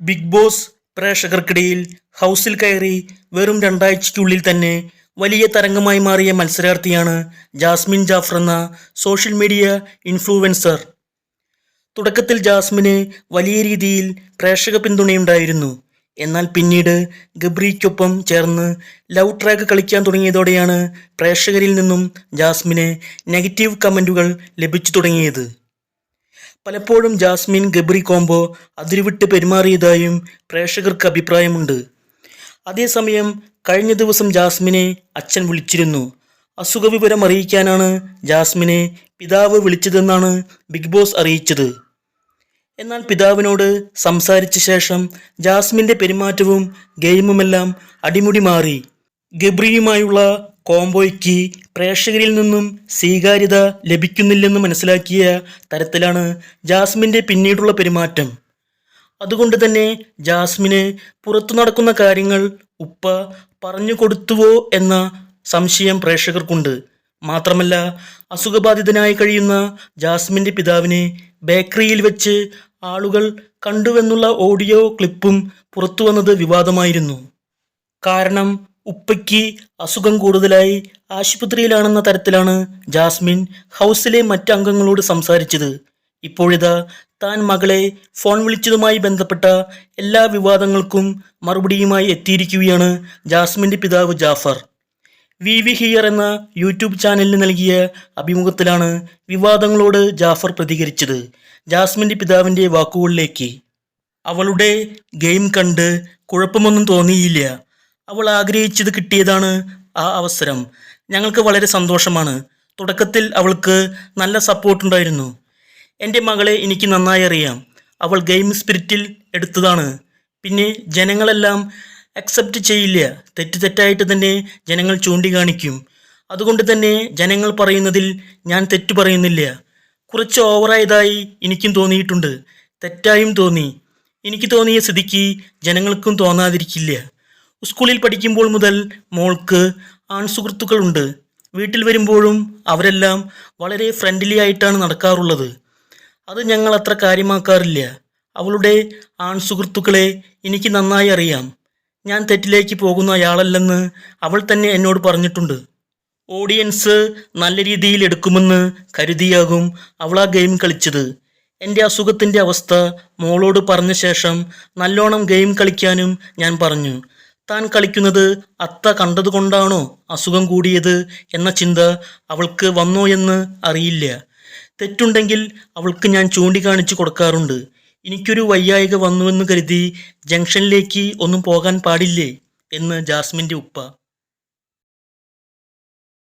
Big boss പ്രേക്ഷകർക്കിടയിൽ ഹൗസിൽ കയറി വെറും രണ്ടാഴ്ചയ്ക്കുള്ളിൽ തന്നെ വലിയ തരംഗമായി മാറിയ മത്സരാർത്ഥിയാണ് ജാസ്മിൻ ജാഫർ എന്ന സോഷ്യൽ മീഡിയ ഇൻഫ്ലുവൻസർ. തുടക്കത്തിൽ ജാസ്മിന് വലിയ രീതിയിൽ പ്രേക്ഷക പിന്തുണയുണ്ടായിരുന്നു. എന്നാൽ പിന്നീട് ഗബ്രിക്കൊപ്പം ചേർന്ന് ലവ് ട്രാക്ക് കളിക്കാൻ തുടങ്ങിയതോടെയാണ് പ്രേക്ഷകരിൽ നിന്നും ജാസ്മിന് നെഗറ്റീവ് കമന്റുകൾ ലഭിച്ചു തുടങ്ങിയത്. പലപ്പോഴും ജാസ്മിൻ ഗബ്രി കോംബോ അതിരുവിട്ട് പെരുമാറിയതായും പ്രേക്ഷകർക്ക് അഭിപ്രായമുണ്ട്. അതേസമയം കഴിഞ്ഞ ദിവസം ജാസ്മിനെ അച്ഛൻ വിളിച്ചിരുന്നു. അസുഖവിവരം അറിയിക്കാനാണ് ജാസ്മിനെ പിതാവ് വിളിച്ചതെന്നാണ് ബിഗ് ബോസ് അറിയിച്ചത്. എന്നാൽ പിതാവിനോട് സംസാരിച്ച ശേഷം ജാസ്മിന്റെ പെരുമാറ്റവും ഗെയിമുമെല്ലാം അടിമുടി മാറി. ഗബ്രിയുമായുള്ള കോംബോയ്ക്ക് പ്രേക്ഷകരിൽ നിന്നും സ്വീകാര്യത ലഭിക്കുന്നില്ലെന്ന് മനസ്സിലാക്കിയ തരത്തിലാണ് ജാസ്മിന്റെ പിന്നീടുള്ള പെരുമാറ്റം. അതുകൊണ്ട് തന്നെ ജാസ്മിന് പുറത്തു നടക്കുന്ന കാര്യങ്ങൾ ഉപ്പ പറഞ്ഞു കൊടുത്തുവോ എന്ന സംശയം പ്രേക്ഷകർക്കുണ്ട്. മാത്രമല്ല അസുഖബാധിതനായി കഴിയുന്ന ജാസ്മിന്റെ പിതാവിനെ ബേക്കറിയിൽ വെച്ച് ആളുകൾ കണ്ടുവെന്നുള്ള ഓഡിയോ ക്ലിപ്പും പുറത്തു വന്നത് വിവാദമായിരുന്നു. കാരണം ഉപ്പയ്ക്ക് അസുഖം കൂടുതലായി ആശുപത്രിയിലാണെന്ന തരത്തിലാണ് ജാസ്മിൻ ഹൗസിലെ മറ്റ് അംഗങ്ങളോട് സംസാരിച്ചത്. ഇപ്പോഴിതാ താൻ മകളെ ഫോൺ വിളിച്ചതുമായി ബന്ധപ്പെട്ട എല്ലാ വിവാദങ്ങൾക്കും മറുപടിയുമായി എത്തിയിരിക്കുകയാണ് ജാസ്മിന്റെ പിതാവ് ജാഫർ. വി വി ഹിയർ എന്ന യൂട്യൂബ് ചാനലിന് നൽകിയ അഭിമുഖത്തിലാണ് വിവാദങ്ങളോട് ജാഫർ പ്രതികരിച്ചത്. ജാസ്മിന്റെ പിതാവിന്റെ വാക്കുകളിലേക്ക് അവളുടെ ഗെയിം കണ്ട് കുഴപ്പമൊന്നും തോന്നിയില്ല. അവൾ ആഗ്രഹിച്ചത് കിട്ടിയതാണ് ആ അവസരം. ഞങ്ങൾക്ക് വളരെ സന്തോഷമാണ്. തുടക്കത്തിൽ അവൾക്ക് നല്ല സപ്പോർട്ടുണ്ടായിരുന്നു എന്റെ മകളെ എനിക്ക് നന്നായി അറിയാം. അവൾ ഗെയിം സ്പിരിറ്റിൽ എടുത്തതാണ്. പിന്നെ ജനങ്ങളെല്ലാം അക്സെപ്റ്റ് ചെയ്യില്ല. തെറ്റ് തെറ്റായിട്ട് തന്നെ ജനങ്ങൾ ചൂണ്ടിക്കാണിക്കും. അതുകൊണ്ട് തന്നെ ജനങ്ങൾ പറയുന്നതിൽ ഞാൻ തെറ്റു പറയുന്നില്ല. കുറച്ച് ഓവറായതായി എനിക്കും തോന്നിയിട്ടുണ്ട്. തെറ്റായും തോന്നി. എനിക്ക് തോന്നിയ സ്ഥിതിക്ക് ജനങ്ങൾക്കും തോന്നാതിരിക്കില്ല. സ്കൂളിൽ പഠിക്കുമ്പോൾ മുതൽ മോൾക്ക് ആൺസുഹൃത്തുക്കളുണ്ട് വീട്ടിൽ വരുമ്പോഴും അവരെല്ലാം വളരെ ഫ്രണ്ട്ലി ആയിട്ടാണ് നടക്കാറുള്ളത്. അത് ഞങ്ങൾ അത്ര കാര്യമാക്കാറില്ല. അവളുടെ ആൺസുഹൃത്തുക്കളെ എനിക്ക് നന്നായി അറിയാം. ഞാൻ തെറ്റിലേക്ക് പോകുന്ന അയാളല്ലെന്ന് അവൾ തന്നെ എന്നോട് പറഞ്ഞിട്ടുണ്ട്. ഓഡിയൻസ് നല്ല രീതിയിൽ എടുക്കുമെന്ന് കരുതിയാകും അവൾ ആ ഗെയിം കളിച്ചത്. എന്റെ അസുഖത്തിന്റെ അവസ്ഥ മോളോട് പറഞ്ഞ ശേഷം നല്ലോണം ഗെയിം കളിക്കാനും ഞാൻ പറഞ്ഞു. താൻ കളിക്കുന്നത് അത്ത കണ്ടതുകൊണ്ടാണോ അസുഖം കൂടിയത് എന്ന ചിന്ത അവൾക്ക് വന്നോ എന്ന് അറിയില്ല. തെറ്റുണ്ടെങ്കിൽ അവൾക്ക് ഞാൻ ചൂണ്ടിക്കാണിച്ചു കൊടുക്കാറുണ്ട്. എനിക്കൊരു വയ്യായിക വന്നുവെന്ന് കരുതി ജംഗ്ഷനിലേക്ക് ഒന്നും പോകാൻ പാടില്ലേ? എന്ന് ജാസ്മിന്റെ ഉപ്പ.